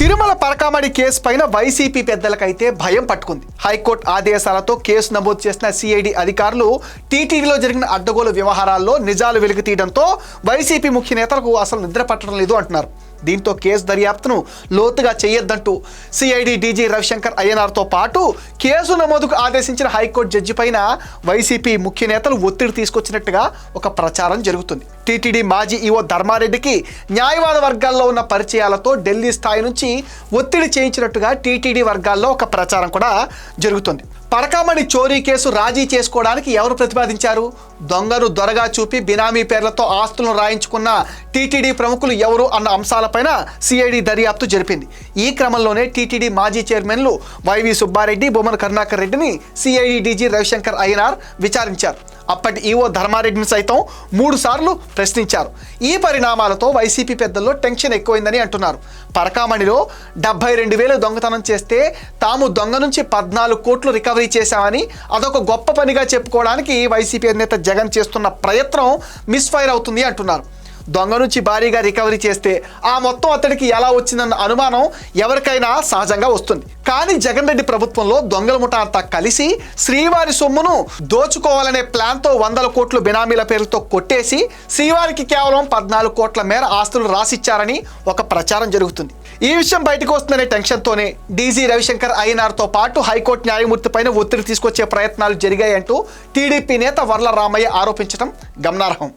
తిరుమల పరకామడి కేసు పైన వైసీపీ పెద్దలకైతే భయం పట్టుకుంది. హైకోర్టు ఆదేశాలతో కేసు నమోదు చేసిన సిఐడి అధికారులు టీటీడీలో జరిగిన అడ్డగోలు వ్యవహారాల్లో నిజాలు వెలికి తీయడంతో వైసీపీ ముఖ్య నేతలకు అసలు నిద్ర పట్టడం లేదు అంటున్నారు. దీంతో కేసు దర్యాప్తును లోతుగా చేయొద్దంటూ సిఐడి డీజీ రవిశంకర్ అయ్యనార్తో పాటు కేసు నమోదుకు ఆదేశించిన హైకోర్టు జడ్జి పైన వైసీపీ ముఖ్య నేతలు ఒత్తిడి తీసుకొచ్చినట్టుగా ఒక ప్రచారం జరుగుతుంది. టీటీడీ మాజీ ఈవో ధర్మారెడ్డికి న్యాయవాద వర్గాల్లో ఉన్న పరిచయాలతో ఢిల్లీ స్థాయి నుంచి ఒత్తిడి చేయించినట్టుగా టీటీడీ వర్గాల్లో ఒక ప్రచారం కూడా జరుగుతుంది. పరకామణి చోరీ కేసు రాజీ చేసుకోవడానికి ఎవరు ప్రతిపాదించారు? దొంగను దొరగా చూపి బినామీ పేర్లతో ఆస్తులను రాయించుకున్న టీటీడీ ప్రముఖులు ఎవరు అన్న అంశాలపైన సిఐడి దర్యాప్తు జరిపింది. ఈ క్రమంలోనే టీటీడీ మాజీ చైర్మన్లు వైవి సుబ్బారెడ్డి బొమ్మన కరుణాకర్ రెడ్డిని సిఐడి డీజీ రవిశంకర్ అయ్యనార్ విచారించారు. అప్పటి ఈవో ధర్మారెడ్డిని సైతం మూడు సార్లు ప్రశ్నించారు. ఈ పరిణామాలతో వైసీపీ పెద్దల్లో టెన్షన్ ఎక్కువైందని అంటున్నారు. పరకామణిలో డెబ్బై రెండు వేలు దొంగతనం చేస్తే తాము దొంగ నుంచి పద్నాలుగు కోట్లు రికవరీ చేశామని అదొక గొప్ప పనిగా చెప్పుకోవడానికి వైసీపీ అధినేత జగన్ చేస్తున్న ప్రయత్నం మిస్ఫైర్ అవుతుంది అంటున్నారు. దొంగ నుంచి భారీగా రికవరీ చేస్తే ఆ మొత్తం అతడికి ఎలా వచ్చిందన్న అనుమానం ఎవరికైనా సహజంగా వస్తుంది. కానీ జగన్ రెడ్డి ప్రభుత్వంలో దొంగల ముఠ అంతా కలిసి శ్రీవారి సొమ్మును దోచుకోవాలనే ప్లాన్తో వందల కోట్లు బినామీల పేర్లతో కొట్టేసి శ్రీవారికి కేవలం పద్నాలుగు కోట్ల మేర ఆస్తులు రాసిచ్చారని ఒక ప్రచారం జరుగుతుంది. ఈ విషయం బయటకు వస్తుందనే టెన్షన్తోనే డీజీ రవిశంకర్ అయ్యనార్తో పాటు హైకోర్టు న్యాయమూర్తి పైన ఒత్తిడి తీసుకొచ్చే ప్రయత్నాలు జరిగాయంటూ టీడీపీ నేత వర్ల రామయ్య ఆరోపించడం గమనార్హం.